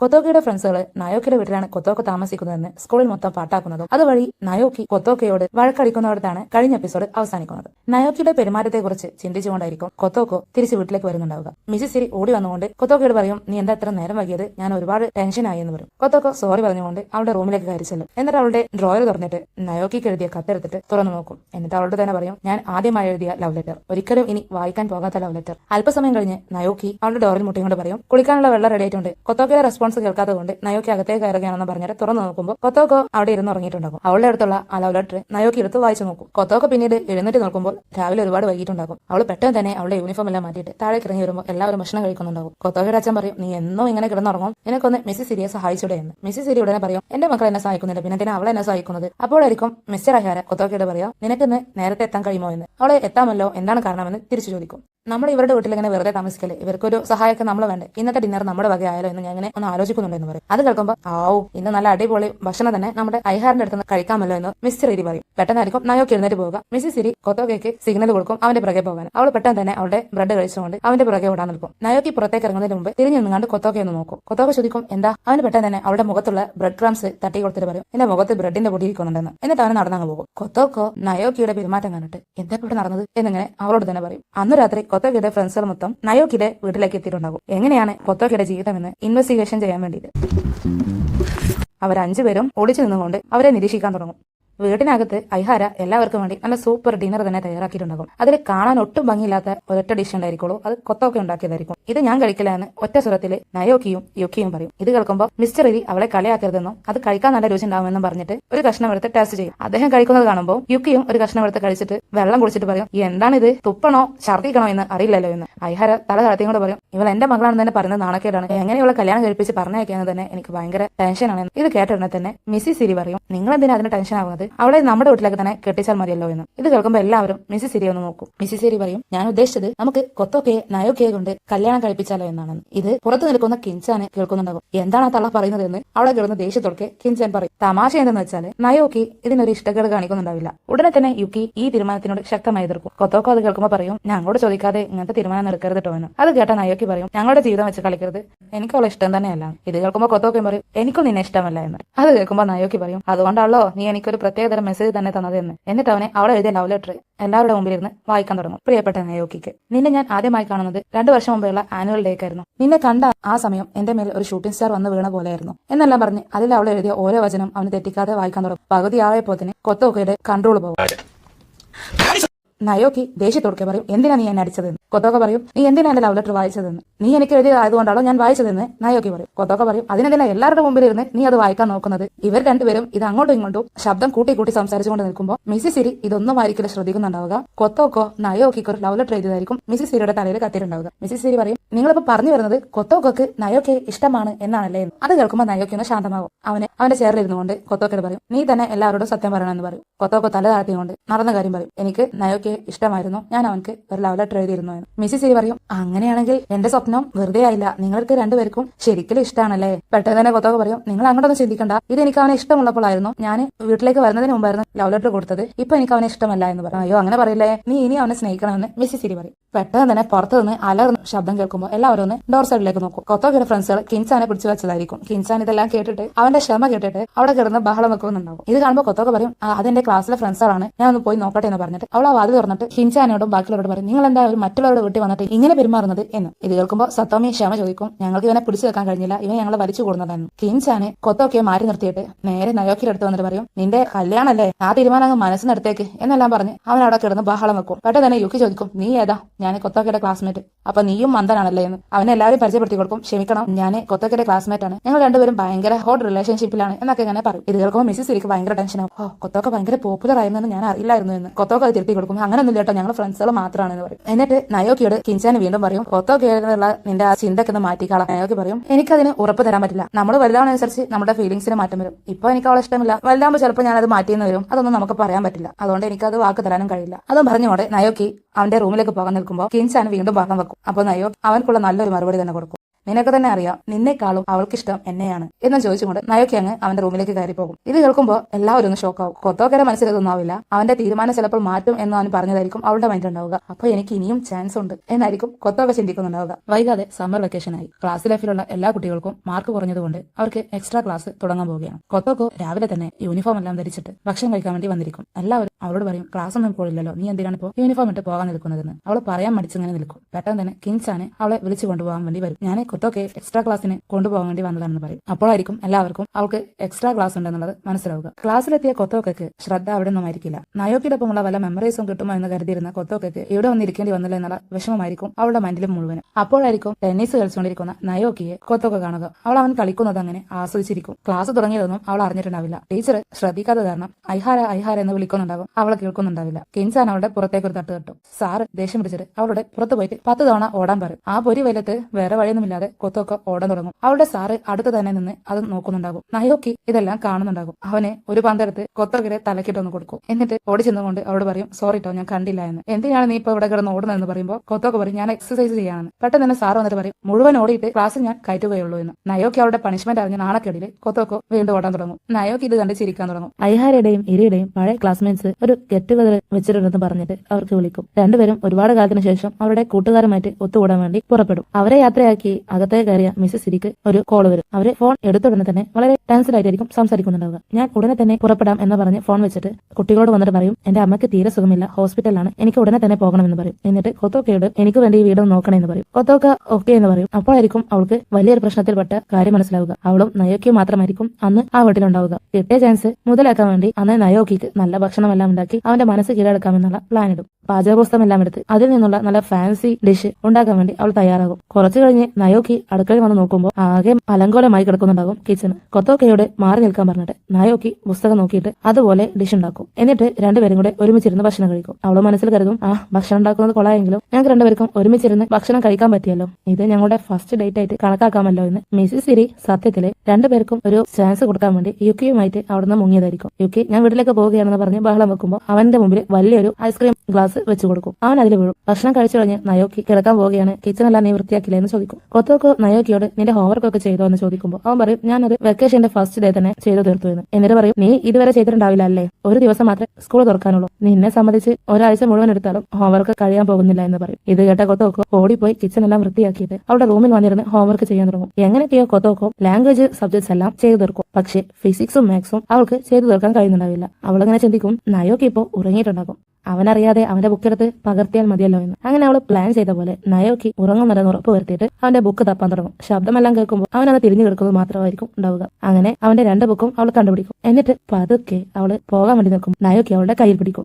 കൊത്തോക്കയുടെ ഫ്രണ്ട്സുകൾ നയോക്കിയുടെ വീട്ടിലാണ് കൊത്തോക്ക താമസിക്കുന്നതെന്ന് സ്കൂളിൽ മൊത്തം പാട്ടാക്കുന്നതും. അതുവഴി നയോക്കി കൊത്തോക്കയോട് വഴക്കടിക്കുന്നവിടത്താണ് കഴിഞ്ഞ എപ്പിസോഡ് അവസാനിക്കുന്നത്. നയോക്കിയുടെ പെരുമാറ്റത്തെക്കുറിച്ച് ചിന്തിച്ചുകൊണ്ടായിരിക്കും കൊത്തോക്കോ തിരിച്ചു വീട്ടിലേക്ക് വരുന്നുണ്ടാവുക. മിസിസ് സിരി ഓടി വന്നുകൊണ്ട് കൊത്തോക്കയോട് പറയും നീ എന്താ ഇത്ര നേരം വൈകിയത്? ഞാൻ ഒരുപാട് ടെൻഷനായി എന്ന് പറയും. കൊത്തോക്കോ സോറി പറഞ്ഞുകൊണ്ട് അവളുടെ റൂമിലേക്ക് കയറി ചെല്ലും. എന്നിട്ട് അവളുടെ ഡ്രോയർ തുറന്നിട്ട് നയോക്കിക്ക് എഴുതിയ കത്തെടുത്തിട്ട് തുറന്നു നോക്കും. എന്നിട്ട് അവളോട് തന്നെ പറയും ഞാൻ ആദ്യമായി എഴുതിയ ലവ് ലെറ്റർ ഒരിക്കലും ഇനി വായിക്കാൻ പോകാത്ത ലവ് ലെറ്റർ അല്പസമയം കഴിഞ്ഞ് നയോക്കി അവളുടെ ഡോറിൽ മുട്ടിക്കൊണ്ട് പറയും കുളിക്കാനുള്ള വെള്ളം റെഡി ആയിട്ടുണ്ട്. കൊത്തോക്കയുടെ റെസ്പോൺസ് കേൾക്കാത്തതുകൊണ്ട് നയോക്കി അകത്തേക്ക് കയറുകയാണെന്ന് പറഞ്ഞിട്ട് തുറന്നു നോക്കുമ്പോൾ കൊത്തോക്കോ അവിടെ ഇരുന്ന് ഉറങ്ങിയിട്ടുണ്ടാകും. അവളുടെ അടുത്തുള്ള ആ ലവ് ലെറ്റർ നയോക്കി എടുത്ത് വായിച്ചു നോക്കും. കൊത്തോക്കോ പിന്നീട് എഴുന്നേറ്റ് നോക്കുമ്പോൾ രാവിലെ ഒരുപാട് വൈകിട്ടുണ്ടാകും അവൾ പെട്ടെന്ന് തന്നെ അവളുടെ യൂണിഫോം എല്ലാം മാറ്റിയിട്ട് താഴെ ഇറങ്ങി വരുമ്പോൾ എല്ലാവരും ഭക്ഷണം കഴിക്കുന്നുണ്ടാകും. കൊത്തോക്കയുടെ അച്ഛൻ പറയും നീ എന്നോ ഇങ്ങനെ കിടന്നുറങ്ങും. നിനക്കൊന്ന് മിസ്സി സിരിയെ സഹായിച്ചൂടെ എന്ന്. മിസ്സി സിരി ഉടനെ പറയും എന്റെ മക്കൾ എന്നെ സഹായിക്കുന്നില്ല. പിന്നെ എന്തിനാ അവളെ എന്നെ സഹായിക്കുന്നത്? അപ്പോഴായിരിക്കും മിസ്റ്റർ അഹാര കൊത്തോക്കയുടെ പറയാം നിനക്കിന്ന് നേരത്തെ എത്താൻ കഴിയുമോ എന്ന്? അവളെ എത്താമല്ലോ. എന്താണ് കാരണമെന്ന്? തിരിച്ചു ചോദിക്കും. നമ്മൾ ഇവരുടെ വീട്ടിൽ ഇങ്ങനെ വെറുതെ താമസിക്കല്ലേ ഇവർക്കൊരു സഹായമൊക്കെ നമ്മൾ വേണ്ടേ? ഇന്നത്തെ ഡിന്നർ നമ്മുടെ വകയായാലോ എന്ന് ഞാൻ ഇങ്ങനെ ഒന്ന് ആലോചിക്കുന്നുണ്ട് എന്ന് പറയും. അത് കേൾക്കുമ്പോൾ ആവൂ ഇന്ന് നല്ല അടിപൊളി ഭക്ഷണം തന്നെ നമ്മുടെ ഐഹാറിന്റെ അടുത്ത് നിന്ന് കഴിക്കാമല്ലോ എന്ന് മിസ് സിരി പറയും. പെട്ടെന്നായിരിക്കും നയോക്ക് എഴുന്നേറ്റ് പോവുക. മിസ്സിസ് സിരി കൊത്തോക്കേക്ക് സിഗ്നൽ കൊടുക്കും അവന്റെ പുറകെ പോകാൻ. അവൾ പെട്ടെന്ന് തന്നെ അവളുടെ ബ്രെഡ് കഴിച്ചുകൊണ്ട് അവന്റെ പുറകെ ഓടാൻ നിൽക്കും. നയോക്ക് പുറത്തേക്ക് ഇറങ്ങുന്നതിന് മുമ്പ് തിരിഞ്ഞു നിന്നുകൊണ്ട് കൊത്തോക്കെ ഒന്ന് നോക്കും. കൊത്തോക്ക ചോദിക്കും എന്താ? അവന് പെട്ടെന്ന് തന്നെ അവളുടെ മുഖത്തുള്ള ബ്രെഡ് ക്രംസ് തട്ടി കൊടുത്തിട്ട് പറയും എന്റെ മുഖത്ത് ബ്രെഡിന്റെ പൊടി ഇരിക്കുന്നുണ്ടെന്ന്. എന്നിട്ട് അവൻ നടന്നങ്ങ് പോകും. കൊത്തോക്കോ നയോക്കിയുടെ പെരുമാറ്റം കണ്ടിട്ട് എന്താ ഇവിടെ നടന്നത്? എന്നിങ്ങനെ അവളോട് തന്നെ പറയും. അന്ന് രാത്രി കൊത്തോക്കയുടെ ഫ്രണ്ട്സുകൾ മൊത്തം നയോക്കിയുടെ വീട്ടിലേക്ക് എത്തിയിട്ടുണ്ടാകും. എങ്ങനെയാണ് കൊത്തോക്കയുടെ ജീവിതമെന്ന് ഇൻവെസ്റ്റിഗേഷൻ ചെയ്യാൻ വേണ്ടിയിട്ട്. അവർ അഞ്ചുപേരും ഒളിച്ചു നിന്നുകൊണ്ട് അവരെ നിരീക്ഷിക്കാൻ തുടങ്ങും. വീട്ടിനകത്ത് ഐഹാര എല്ലാവർക്കും വേണ്ടി നല്ല സൂപ്പർ ഡിന്നർ തന്നെ തയ്യാറാക്കിയിട്ടുണ്ടാകും. അതിൽ കാണാൻ ഒട്ടും ഭംഗിയില്ലാത്ത ഒരൊറ്റ ഡിഷ് ഉണ്ടായിരിക്കുള്ളൂ. അത് കൊത്തൊക്കെ ഉണ്ടാക്കിയതായിരിക്കും. ഇത് ഞാൻ കഴിക്കില്ല എന്ന് ഒറ്റ സ്വരത്തിൽ നയോക്കിയും യുക്കിയും പറയും. ഇത് കേൾക്കുമ്പോൾ മിസ്റ്റർ ഇരി അവളെ കളിയാക്കരുതെന്നും അത് കഴിക്കാൻ നല്ല രുചി ഉണ്ടാവുമെന്നും പറഞ്ഞിട്ട് ഒരു കഷ്ണം എടുത്ത് ടേസ്റ്റ് ചെയ്യും. അദ്ദേഹം കഴിക്കുന്നത് കാണുമ്പോൾ യുക്കിയും ഒരു കഷ്ണം എടുത്ത് കഴിച്ചിട്ട് വെള്ളം കുടിച്ചിട്ട് പറയും എന്താണിത്? തുപ്പണോ? ഛർദ്ദിക്കണോ എന്ന് അറിയില്ലല്ലോ എന്ന്. ഐഹാര തല താഴ്ത്തിയും കൂടെ പറയും ഇവൾ എന്റെ മകളാണെന്ന് തന്നെ പറയുന്നത് നാണക്കേടാണ്. എങ്ങനെ കല്യാണം കഴിപ്പിച്ച് പറഞ്ഞയക്കാന്ന് തന്നെ എനിക്ക് ഭയങ്കര ടെൻഷനാണ് ഇത് കേട്ട തന്നെ മിസ്സിസ് സിരി പറയും നിങ്ങൾ എന്തിനാ അതിന് ടെൻഷൻ ആവുന്നത്? അവളെ നമ്മുടെ വീട്ടിലേക്ക് തന്നെ കെട്ടിച്ചാൽ മതിയല്ലോ എന്ന്. ഇത് കേൾക്കുമ്പോൾ എല്ലാവരും മിസ്സിസ് സിരി ഒന്ന് നോക്കും. മിസ്സിസ് സിരി പറയും ഞാൻ ഉദ്ദേശിച്ചത് നമുക്ക് കൊത്തൊക്കെ നയോക്കയെ കൊണ്ട് കല്യാണം കഴിപ്പിച്ചാലോ എന്നാണ്. ഇത് പുറത്തു നിൽക്കുന്ന കിൻസാനെ കേൾക്കുന്നുണ്ടാകും. എന്താണ് തള്ള പറയുന്നത് എന്ന്? അവളെ കിടന്ന് ദേഷ്യത്തോടെ കിഞ്ചാൻ പറയും തമാശ എന്തെന്ന് വെച്ചാൽ നയോക്കി ഇതിനൊരു ഇഷ്ടക്കേട് കാണിക്കുന്നുണ്ടാവില്ല. ഉടനെ തന്നെ യുക്കി ഈ തീരുമാനത്തിനോട് ശക്തമായി എതിർക്കും. കൊത്തോക്കോ അത് കേൾക്കുമ്പോൾ പറയും ഞങ്ങളോട് ചോദിക്കാതെ ഇങ്ങനത്തെ തീരുമാനം എടുക്കരുത് കേട്ടോ എന്ന്. അത് കേട്ട നയോക്കി പറയും ഞങ്ങളുടെ ജീവിതം വെച്ച് കളിക്കരുത്. എനിക്ക് അവളെ ഇഷ്ടം തന്നെയല്ല. ഇത് കേൾക്കുമ്പോൾ കൊത്തോക്കയും പറയും എനിക്കും നിന്നെ ഇഷ്ടമല്ല എന്ന്. അത് കേൾക്കുമ്പോൾ നയോക്കി പറയും അതുകൊണ്ടാണല്ലോ നീ എനിക്കൊരു പ്രത്യേകതരം മെസ്സേജ് തന്നെ തന്നത് എന്ന് എന്നിട്ട് അവനെ അവളെ എഴുതിയ ലവ് ലെറ്റർ എല്ലാവരുടെ മുമ്പിൽ ഇരുന്ന് വായിക്കാൻ തുടങ്ങും. പ്രിയപ്പെട്ട നയോക്കിക്ക് നിന്നെ ഞാൻ ആദ്യമായി കാണുന്നത് രണ്ടു വർഷം മുമ്പെയുള്ള ആനുവൽ ഡേക്കായിരുന്നു നിന്നെ കണ്ട ആ സമയം എന്റെ മേൽ ഒരു ഷൂട്ടിംഗ് സ്റ്റാർ വന്ന് വീണ പോലെയായിരുന്നു. എന്നെല്ലാം പറഞ്ഞ് അതിൽ അവൾ എഴുതിയ ഓരോ വചനം അവന് തെറ്റിക്കാതെ വായിക്കാൻ തുടങ്ങും. പകുതി ആയപ്പോ തന്നെ കൊത്തോക്കയുടെ കൺട്രോൾ പോകും നയോക്കി ദേഷ്യത്തോടൊക്കെ പറയും എന്തിനാ നീ എന്നെ അടിച്ചതെന്ന്? കൊത്തോക്ക പറയും നീ എന്തിനാ എന്റെ ലവ് ലെറ്റർ വായിച്ചതെന്ന്? നീ എനിക്ക് എഴുതിയതായതുകൊണ്ടാണോ ഞാൻ വായിച്ചതെന്ന് നായോക്കി പറയും. കൊതൊക്കെ പറയും അതിനെതിനെ എല്ലാവരുടെ മുമ്പിൽ ഇരുന്ന് നീ അത് വായിക്കാൻ നോക്കുന്നത്. ഇവർ രണ്ടുപേരും ഇത് അങ്ങോട്ടും ഇങ്ങോട്ടും ശബ്ദം കൂട്ടി കൂട്ടി സംസാരിച്ചുകൊണ്ട് നിൽക്കുമ്പോൾ മിസ്സി സിരി ഇതൊന്നും ആയിരിക്കില്ല ശ്രദ്ധിക്കുന്നുണ്ടാവുക. കൊത്തോക്കോ നയോക്കിക്ക് ഒരു ലവ് ലെറ്റർ എഴുതിയതായിരിക്കും മിസ്സി സിരിയുടെ തലയിൽ കത്തിയിട്ടുണ്ടാവുക. മിസ്സി സിരി പറയും നിങ്ങളിപ്പോ പറഞ്ഞു വരുന്നത് കൊത്തോക്കോക്ക് നയോക്കെ ഇഷ്ടമാണ് എന്നാണല്ലേ എന്ന്. അത് കേൾക്കുമ്പോൾ നയോക്കി ഒന്ന് ശാന്തമാകും. അവനെ അവന്റെ ചേറിലിരുന്നു കൊണ്ട് കൊത്തോക്കോട് പറയും നീ തന്നെ എല്ലാവരോടും സത്യം പറയണമെന്ന് പറയും. കൊത്തോക്കോ തല താഴ്ത്തിക്കൊണ്ട് നടന്ന കാര്യം പറയും എനിക്ക് നയോക്കെ ഇഷ്ടമായിരുന്നു. ഞാൻ അവൻക്ക് ഒരു ലവ് ലെറ്റർ എഴുതിയിരുന്നു എന്ന്. മിസ്സി സിരി പറയും അങ്ങനെയാണെങ്കിൽ എന്റെ സ്വപ്നം വെറുതെ ആയില്ല. നിങ്ങൾക്ക് രണ്ടുപേർക്കും ശരിക്കും ഇഷ്ടമാണല്ലേ പെട്ടെന്ന് തന്നെ കൊത്തൊക്കെ പറയും. നിങ്ങൾ അങ്ങോട്ടൊന്നും ചിന്തിക്കണ്ട. ഇത് എനിക്ക് അവനെ ഇഷ്ടമുള്ളപ്പോഴായിരുന്നു. ഞാൻ വീട്ടിലേക്ക് വരുന്നതിന് മുമ്പായിരുന്നു ലവ് ലെറ്റർ കൊടുത്തത്. ഇപ്പൊ എനിക്ക് അവനെ ഇഷ്ടമല്ല എന്ന് പറഞ്ഞു അയ്യോ അങ്ങനെ പറയില്ലേ? നീ ഇനി അവനെ സ്നേഹിക്കണമെന്ന് മിസ്സി സിരി പറയും. പെട്ടെന്ന് തന്നെ പുറത്തു നിന്ന് അലർന്ന് ശബ്ദം കേൾക്കുമ്പോൾ എല്ലാവരും ഒന്ന് ഡോർ സൈഡിലേക്ക് നോക്കും. കൊത്തോക്കിയുടെ ഫ്രണ്ട്സുകൾ കിൻസാനെ പിടിച്ചു വെച്ചതായിരിക്കും. കിൻസാൻ ഇതെല്ലാം കേട്ടിട്ട് അവന്റെ ക്ഷമ കേട്ടിട്ട് അവിടെ കിടന്ന് ബഹളം വെക്കുന്നുണ്ടാവും. ഇത് കാണുമ്പോൾ കൊത്തോക്ക പറയും "ആ, അതെന്റെ ക്ലാസ്സിലെ ഫ്രണ്ട്സുകളാണ് ഞാൻ ഒന്ന് പോയി നോക്കട്ടെ എന്ന് പറഞ്ഞിട്ട് അവൾ ആ വാതിൽ തുറന്നിട്ട് കിൻസാനോടും ബാക്കിയുള്ളവരോട് പറയും നിങ്ങൾ എന്താ ഒരു മറ്റുള്ളവരുടെ വീട്ടിൽ വന്നിട്ട് ഇങ്ങനെ പെരുമാറുന്നത്? എന്ന്. ഇത് കേൾക്കുമ്പോൾ സത്തോമി ക്ഷമ ചോദിക്കും ഞങ്ങൾക്ക് ഇവനെ പിടിച്ചു വെക്കാൻ കഴിഞ്ഞില്ല ഇവൻ ഞങ്ങളെ വലിച്ചു കൂടുന്നതാണ്. കിൻസാണ് കൊത്തൊക്കെ മാറ്റി നിർത്തിയിട്ട് നേരെ നയോക്കിലെടുത്ത് വന്നിട്ട് പറയും നിന്റെ കല്യാണല്ലേ? ആ തീരുമാനം അങ്ങ് മനസ്സിനെടുത്തേക്ക് എന്നെല്ലാം പറഞ്ഞ് അവൻ അവിടെ കിടന്ന് ബഹളം വെക്കും. പെട്ടെന്ന് തന്നെ യുക്കി ചോദിക്കും നീ ഏതാ? ഞാൻ കൊത്തോക്കയുടെ ക്ലാസ്മേറ്റ് അപ്പൊ നീയും മന്ദനാണല്ലേ എന്ന്. അവനെ എല്ലാവരും പരിചയപ്പെടുത്തി കൊടുക്കും ക്ഷമിക്കണം ഞാൻ കൊത്തോക്കയുടെ ക്ലാസ്മേറ്റ് ആണ്. ഞങ്ങൾ രണ്ടുപേരും ഭയങ്കര ഹോട്ട് റിലേഷൻഷിപ്പിലാണ് എന്നൊക്കെ ഇങ്ങനെ പറയും. ഇത് കേൾക്കുമ്പോൾ മിസ്സിസ് എനിക്ക് ഭയങ്കര ടെൻഷനാവും ഓ കൊത്തോക്ക ഭയങ്കര പോപ്പുലർ ആയിരുന്നെന്ന് ഞാൻ അറിയില്ലായിരുന്നു എന്ന്. കൊത്തോക്ക അത് തിരുത്തി കൊടുക്കും അങ്ങനെയൊന്നും കേട്ടോ ഞങ്ങൾ ഫ്രണ്ട്സുകൾ മാത്രമാണ് എന്ന് പറയും. എന്നിട്ട് നയോക്കിയോട് കിൻസാൻ വീണ്ടും പറയും കൊത്തോക്കയുള്ള നിന്റെ ആ ചിന്തയൊക്കെ ഒന്ന് മാറ്റിക്കളാം. അയാൾക്ക് പറയും എനിക്കതിന് ഉറപ്പ് തരാൻ പറ്റില്ല. നമ്മൾ വലുതാണനുസരിച്ച് നമ്മുടെ ഫീലിംഗ്സിന് മാറ്റം വരും. ഇപ്പൊ എനിക്ക് അവളെ ഇഷ്ടമില്ല. വലുതാകുമ്പോൾ ചിലപ്പോൾ ഞാൻ അത് മാറ്റിയെന്ന് വരും. അതൊന്നും നമുക്ക് പറയാൻ പറ്റില്ല. അതുകൊണ്ട് എനിക്ക് അത് വാക്ക് തരാനും കഴിയില്ല. അതും പറഞ്ഞുകൊണ്ട് നയോക്കി അവന്റെ റൂമിലേക്ക് പോകാൻ നിൽക്കുമ്പോൾ കിൻസാൻ വീണ്ടും പറഞ്ഞു വെക്കും. അപ്പോൾ നയോ അവൻക്കുള്ള നല്ലൊരു മറുപടി തന്നെ കൊടുക്കും. നിനക്ക് തന്നെ അറിയാം നിന്നെക്കാളും അവൾക്കിഷ്ടം എന്നെയാണ്. എന്ന് ചോദിച്ചുകൊണ്ട് നയോക്കി അങ്ങ് അവന്റെ റൂമിലേക്ക് കയറി പോകും ഇത് കേൾക്കുമ്പോൾ എല്ലാവരും ഒന്ന് ഷോക്കാവും കൊത്തോക്കര മനസ്സിലതൊന്നും ആവില്ല. അവന്റെ തീരുമാനം ചിലപ്പോൾ മാറ്റും എന്ന് അവൻ പറഞ്ഞതായിരിക്കും അവളുടെ മൈൻഡ് ഉണ്ടാവുക. അപ്പൊ എനിക്ക് ഇനിയും ചാൻസ് ഉണ്ട് എന്നായിരിക്കും കൊത്തോക്ക ചിന്തിക്കുന്നുണ്ടാവുക. വൈകാതെ സമ്മർ വെക്കേഷനായി ക്ലാസ് ലൈഫിലുള്ള എല്ലാ കുട്ടികൾക്കും മാർക്ക് കുറഞ്ഞതുകൊണ്ട് അവർക്ക് എക്സ്ട്രാ ക്ലാസ് തുടങ്ങാൻ പോവുകയാണ്. കൊത്തോക്കോ രാവിലെ തന്നെ യൂണിഫോം എല്ലാം ധരിച്ചിട്ട് ഭക്ഷണം കഴിക്കാൻ വേണ്ടി വന്നിരിക്കും. എല്ലാവരും അവളോട് പറയും ക്ലാസ് ഒന്നും ഇപ്പോൾ ഇല്ലല്ലോ നീ എന്തിനാണ് ഇപ്പോൾ യൂണിഫോം ഇട്ട് പോകാൻ നിൽക്കുന്നതെന്ന്? അവൾ പറയാൻ മടിച്ചിങ്ങനെ നിൽക്കും. പെട്ടെന്ന് തന്നെ ആണ് അവളെ വിളിച്ചു കൊണ്ടുപോകാൻ വേണ്ടി വരും. ഞാൻ കൊത്തോക്കെ എക്സ്ട്രാ ക്ലാസ്സിന് കൊണ്ടുപോകാൻ വേണ്ടി വന്നതാണെന്ന് പറയും. അപ്പോഴായിരിക്കും എല്ലാവർക്കും അവൾക്ക് എക്സ്ട്രാ ക്ലാസ് ഉണ്ടെന്നുള്ളത് മനസ്സിലാവുക. ക്ലാസ്സിലെത്തിയ കൊത്തോക്കയ്ക്ക് ശ്രദ്ധ അവിടെ ഒന്നുമായിരിക്കില്ല നയോക്കിടൊപ്പമുള്ള വല്ല മെമ്മറീസും കിട്ടുമോ എന്ന് കരുതിയിരുന്ന കൊത്തോക്കയ്ക്ക് ഇവിടെ വന്നിരിക്കേണ്ടി വന്നില്ല എന്നുള്ള വിഷമമായിരിക്കും അവളുടെ മൈൻഡിലും മുഴുവനും. അപ്പോഴായിരിക്കും ടെന്നീസ് കളിച്ചുകൊണ്ടിരിക്കുന്ന നയോക്കിയെ കൊത്തൊക്കെ കാണുക. അവൾ അവൻ കളിക്കുന്നത് അങ്ങനെ ആസ്വദിച്ചിരിക്കും. ക്ലാസ് തുടങ്ങിയതൊന്നും അവൾ അറിഞ്ഞിട്ടുണ്ടാവില്ല. ടീച്ചർ ശ്രദ്ധിക്കാത്ത കാരണം ഐഹാര ഐഹാര എന്ന് വിളിക്കുന്നുണ്ടാവും. അവളെ കേൾക്കുന്നുണ്ടാവില്ല. കിൻസാൻ അവളുടെ പുറത്തേക്ക് ഒരു തട്ട്. കെട്ടും സാറ് ദേഷ്യം പിടിച്ചിട്ട് അവളുടെ പുറത്ത് പോയിട്ട് പത്ത് തവണ ഓടാൻ പറയും. ആ പൊരി വെയിലത്ത് വേറെ വഴിയൊന്നുമില്ലാതെ കൊത്തൊക്കെ ഓടാൻ തുടങ്ങും. അവളുടെ സാറ് അടുത്ത് തന്നെ നിന്ന് അത് നോക്കുന്നുണ്ടാകും. നയോക്കി ഇതെല്ലാം കാണുന്നുണ്ടാകും. അവനെ ഒരു പന്തെടുത്ത് കൊത്തൊക്കെ തലക്കിട്ടൊന്ന് കൊടുക്കും. എന്നിട്ട് ഓടി ചെന്നുകൊണ്ട് അവളോട് പറയും സോറി കേട്ടോ ഞാൻ കണ്ടില്ല എന്ന്. എന്തിനാണ് നീ ഇപ്പൊ ഇവിടെ കിടന്ന് ഓടുന്നതെന്ന് പറയുമ്പോൾ കൊത്തൊക്കെ പറയും ഞാൻ എക്സസൈസ് ചെയ്യാണെന്ന് പെട്ടെന്ന് തന്നെ സാറ് വന്നിട്ട് പറയും മുഴുവൻ ഓടിയിട്ട് ക്ലാസ്സിൽ ഞാൻ കയറ്റുകയുള്ളൂ എന്ന്. നയോക്കി അവളുടെ പണിഷ്മെന്റ് അറിഞ്ഞ നാണക്കേടിൽ കൊത്തൊക്കെ വീണ്ടും ഓടാൻ തുടങ്ങും. നയോക്കി ഇത് കണ്ട് ചിരിക്കാൻ തുടങ്ങും. ഐഹാരയുടെയും ഇരയുടെയും പഴയ ക്ലാസ്മേറ്റ്സ് ഒരു ഗെറ്റ് ടുഗദർ വെച്ചിട്ടുണ്ടെന്ന് പറഞ്ഞിട്ട് അവർക്ക് വിളിക്കും. രണ്ടുപേരും ഒരുപാട് കാലത്തിന് ശേഷം അവരുടെ കൂട്ടുകാരുമായിട്ട് ഒത്തുകൂടാൻ വേണ്ടി പുറപ്പെടും. അവരെ യാത്രയാക്കി അകത്തേ കയറിയ മിസ്സസ് സിരിക്ക് ഒരു കോൾ വരും. അവർ ഫോൺ എടുത്തുടനെ തന്നെ വളരെ ടെൻസ്ഡ് ആയിട്ടായിരിക്കും സംസാരിക്കുന്നുണ്ടാവുക. ഞാൻ ഉടനെ തന്നെ പുറപ്പെടാം എന്ന് പറഞ്ഞ് ഫോൺ വെച്ചിട്ട് കുട്ടികളോട് വന്നിട്ട് പറയും എന്റെ അമ്മയ്ക്ക് തീരെ സുഖമില്ല ഹോസ്പിറ്റലാണ് എനിക്ക് ഉടനെ തന്നെ പോകണമെന്ന് പറയും. എന്നിട്ട് കൊത്തോക്കയോട് എനിക്ക് വേണ്ടി ഈ വീട് നോക്കണമെന്ന് പറയും. കൊത്തോക്ക ഓക്കെ എന്ന് പറയും. അപ്പോഴായിരിക്കും അവൾക്ക് വലിയൊരു പ്രശ്നത്തിൽപ്പെട്ട കാര്യം മനസ്സിലാവുക. അവളും നയോക്കിയും മാത്രമായിരിക്കും അന്ന് ആ വീട്ടിലുണ്ടാവുക കിട്ടിയ ചാൻസ് മുതലാക്കാൻ വേണ്ടി അന്ന് നയോക്കിക്ക് നല്ല ഭക്ഷണമെല്ലാം ഉണ്ടാക്കി അവന്റെ മനസ്സ് കീഴടക്കാമെന്നുള്ള പ്ലാൻ ഇടും. പാചകപുസ്തകമെല്ലാം എടുത്ത് അതിൽ നിന്നുള്ള നല്ല ഫാൻസി ഡിഷ് ഉണ്ടാക്കാൻ വേണ്ടി അവൾ തയ്യാറാകും. കുറച്ചു കഴിഞ്ഞ് നയോക്കി അടുക്കളയിൽ വന്ന് നോക്കുമ്പോൾ ആകെ അലങ്കോലമായി കിടക്കുന്നുണ്ടാകും കിച്ചൺ കൊത്തോക്കയോട് മാറി നിൽക്കാൻ പറഞ്ഞിട്ട് നയോക്കി പുസ്തകം നോക്കിയിട്ട് അതുപോലെ ഡിഷ് ഉണ്ടാക്കും. എന്നിട്ട് രണ്ടുപേരും കൂടെ ഒരുമിച്ചിരുന്ന് ഭക്ഷണം കഴിക്കും. അവൾ മനസ്സിൽ കരുതും ആ ഭക്ഷണം ഉണ്ടാക്കുന്നത് കൊള്ളായെങ്കിലും ഞങ്ങൾക്ക് രണ്ടുപേർക്കും ഒരുമിച്ചിരുന്ന് ഭക്ഷണം കഴിക്കാൻ പറ്റിയല്ലോ. ഇത് ഞങ്ങളുടെ ഫസ്റ്റ് ഡേറ്റ് ആയിട്ട് കണക്കാക്കാമല്ലോ എന്ന് മിസ്സിസ് സിരി സത്യത്തിൽ രണ്ടുപേർക്കും ഒരു ചാൻസ് കൊടുക്കാൻ വേണ്ടി യുക്കിയുമായിട്ട് അവിടുന്ന് മുങ്ങിയതായിരിക്കും. യുക്കി ഞാൻ വീട്ടിലേക്ക് പോവുകയാണെന്ന് പറഞ്ഞ് ബഹളം വെക്കുമ്പോൾ അവന്റെ മുമ്പിൽ വലിയൊരു ഐസ്ക്രീം ഗ്ലാസ് വെച്ചു കൊടുക്കും. അവൻ അതിൽ വീഴും. ഭക്ഷണം കഴിച്ചു കഴിഞ്ഞ് നയോക്കി കിടക്കാൻ പോവുകയാണ്. കിച്ചണെല്ലാം നീ വൃത്തിയാക്കില്ല എന്ന് ചോദിക്കും. കൊത്തോക്കോ നയോക്കിയോട് നിന്റെ ഹോംവർക്ക് ഒക്കെ ചെയ്തോ എന്ന് ചോദിക്കുമ്പോൾ അവൻ പറയും ഞാനത് വെക്കേഷന്റെ ഫസ്റ്റ് ഡേ തന്നെ ചെയ്തു തീർത്തു എന്ന്. എന്നിട്ട് പറയും നീ ഇതുവരെ ചെയ്തിട്ടുണ്ടാവില്ല അല്ലേ? ഒരു ദിവസം മാത്രമേ സ്കൂൾ തുറക്കാനുള്ളൂ. നിന്നെ സംബന്ധിച്ച് ഒരാഴ്ച മുഴുവൻ എടുത്താലും ഹോംവർക്ക് കഴിയാൻ പോകുന്നില്ല എന്ന് പറയും. ഇത് കേട്ട കൊത്തോക്കോ ഓടിപ്പോയി കിച്ചൺ എല്ലാം വൃത്തിയാക്കിയിട്ട് അവളുടെ റൂമിൽ വന്നിരുന്ന് ഹോംവർക്ക് ചെയ്യാൻ തുടങ്ങും. എങ്ങനെയൊക്കെയോ കൊത്തോക്കോ ലാംഗ്വേജ് സബ്ജക്ട്സ് എല്ലാം ചെയ്തു തീർക്കും. പക്ഷേ ഫിസിക്സും മാത്സും അവൾക്ക് ചെയ്തു തീർക്കാൻ കഴിയുന്നുണ്ടാവില്ല. അവളങ്ങനെ ചിന്തിക്കും? നയോക്ക് ഇപ്പോൾ ഉറങ്ങിയിട്ടുണ്ടാകും. അവനറിയാതെ അവന്റെ ബുക്കെടുത്ത് പകർത്തിയാൽ മതിയല്ലോ എന്ന്. അങ്ങനെ അവൾ പ്ലാൻ ചെയ്ത പോലെ നയോക്കി ഉറങ്ങുന്നുണ്ടെന്ന് ഉറപ്പ് വരുത്തിയിട്ട് അവന്റെ ബുക്ക് തപ്പാൻ തുടങ്ങും. ശബ്ദമെല്ലാം കേൾക്കുമ്പോൾ അവൻ അത് തിരിഞ്ഞു കിടക്കുന്നത് മാത്രമായിരിക്കും ഉണ്ടാവുക. അങ്ങനെ അവന്റെ രണ്ട് ബുക്കും അവൾ കണ്ടുപിടിക്കും. എന്നിട്ട് പതുക്കെ അവൾ പോകാൻ വേണ്ടി നിൽക്കും. നയോക്കി അവളുടെ കയ്യിൽ പിടിക്കും.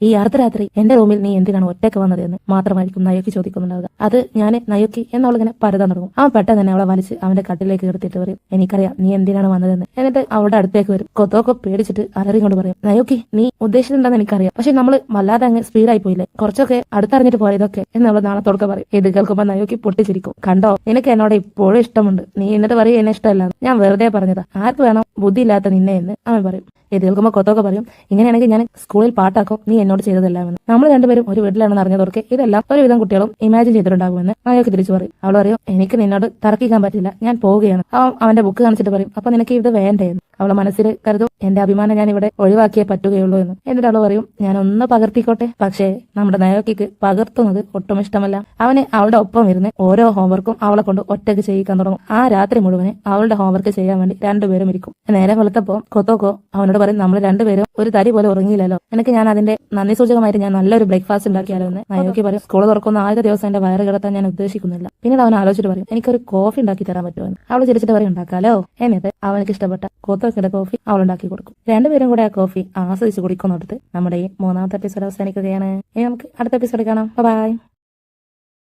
ഈ അർദ്ധരാത്രി എന്റെ റൂമിൽ നീ എന്തിനാണ് ഒറ്റയ്ക്ക് വന്നത് എന്ന് മാത്രമായിരിക്കും നയോക്കി ചോദിക്കുന്നുണ്ടാവുക. അത് ഞാൻ നയോക്കി എന്നുള്ളതിനെ പരതാൻ തുടങ്ങും. അവൻ പെട്ടെന്ന് തന്നെ അവളെ വലിച്ച് അവന്റെ കട്ടിലേക്ക് എടുത്തിട്ട് പറയും എനിക്കറിയാം നീ എന്തിനാണ് വന്നതെന്ന്. എന്നിട്ട് അവളുടെ അടുത്തേക്ക് വരും. കൊത്തോക്കെ പേടിച്ചിട്ട് അലറി കൊണ്ട് പറയും നയോക്കി നീ ഉദ്ദേശിച്ചിട്ടുണ്ടെന്ന് എനിക്കറിയാം. പക്ഷെ നമ്മൾ വല്ലാതെ അങ്ങ് സ്പീഡായി പോയില്ലേ? കുറച്ചൊക്കെ അടുത്തറിഞ്ഞിട്ട് പോരെ ഇതൊക്കെ അവൾ നാളത്തോടൊക്കെ പറയും. ഇത് കേൾക്കുമ്പോൾ നയോക്കി പൊട്ടിച്ചിരിക്കും. കണ്ടോ നിനക്ക് എന്നോട് ഇപ്പോഴും ഇഷ്ടമുണ്ട്. നീ എന്നിട്ട് പറയും എന്നെ ഇഷ്ടമല്ല ഞാൻ വെറുതെ പറഞ്ഞതാ. ആർക്ക് വേണം ബുദ്ധിയില്ലാത്ത നിന്നെ എന്ന്? അവൻ പറയും. ഇത് കേൾക്കുമ്പോൾ കൊത്തൊക്കെ പറയും ഇങ്ങനെയാണെങ്കിൽ ഞാൻ സ്കൂളിൽ പാട്ടാക്കും നീ എന്നോട് ചെയ്തതെല്ലാം എന്ന്. നമ്മൾ രണ്ടുപേരും ഒരു വീട്ടിലാണെന്ന് അറിഞ്ഞതോർക്ക് ഇതെല്ലാം ഒരുവിധം കുട്ടികളും ഇമാജിൻ ചെയ്തിട്ടുണ്ടാകുമെന്ന് അയാൾക്ക് തിരിച്ചു പറയും. അവൾ പറയും എനിക്ക് നിന്നോട് തർക്കിക്കാൻ പറ്റില്ല ഞാൻ പോവുകയാണ്. അവൻ അവന്റെ ബുക്ക് കാണിച്ചിട്ട് പറയും അപ്പൊ നിനക്ക് ഇത് വേണ്ടേ എന്ന് അവളെ മനസ്സിൽ കരുതും. എന്റെ അഭിമാനം ഞാൻ ഇവിടെ ഒഴിവാക്കിയേ പറ്റുകയുള്ളൂ എന്ന്. എന്നിട്ട് അവൾ പറയും ഞാൻ ഒന്ന് പകർത്തിക്കോട്ടെ. പക്ഷേ നമ്മുടെ നയോക്കിക്ക് പകർത്തുന്നത് ഒട്ടും ഇഷ്ടമല്ല. അവന് അവളുടെ ഒപ്പം ഇരുന്ന് ഓരോ ഹോംവർക്കും അവളെ കൊണ്ട് ഒറ്റയ്ക്ക് ചെയ്യിക്കാൻ തുടങ്ങും. ആ രാത്രി മുഴുവനെ അവളുടെ ഹോംവർക്ക് ചെയ്യാൻ വേണ്ടി രണ്ടുപേരും ഇരിക്കും. നേരെ വെളുത്തപ്പോ കൊത്തോക്കോ അവനോട് പറയും നമ്മൾ രണ്ടുപേരും ഒരു തരി പോലെ ഉറങ്ങിയില്ലല്ലോ. എനിക്ക് ഞാൻ അതിന്റെ നന്ദി സൂചകമായിട്ട് ഞാൻ നല്ലൊരു ബ്രേക്ക്ഫാസ്റ്റ് ഉണ്ടാക്കിയാലോ എന്ന്. നയോക്കി പറയും സ്കൂൾ തുറക്കുന്ന ആദ്യ ദിവസം എന്റെ വയറ് കിടത്താൻ ഞാൻ ഉദ്ദേശിക്കുന്നില്ല. പിന്നീട് അവൻ ആലോചിച്ചിട്ട് പറയും എനിക്കൊരു കോഫി ഉണ്ടാക്കി തരാൻ പറ്റുമെന്ന് അവൾ ചിരിച്ചിട്ട് പറയും ഉണ്ടാക്കാലോ? എന്നിട്ട് അവനക്ക് ഇഷ്ടപ്പെട്ട കൊത്തോക്കിയുടെ കോഫി അവൾ ഉണ്ടാക്കി കൊടുക്കും. രണ്ടുപേരും കൂടെ ആ കോഫി ആസ്വദിച്ച് കുടിക്കുന്നിടത്ത് നമ്മുടെ മൂന്നാമത്തെ എപ്പിസോഡ് അവസാനിക്കുകയാണ്. ഇനി നമുക്ക് അടുത്ത എപ്പിസോഡ് കാണാം. ബൈ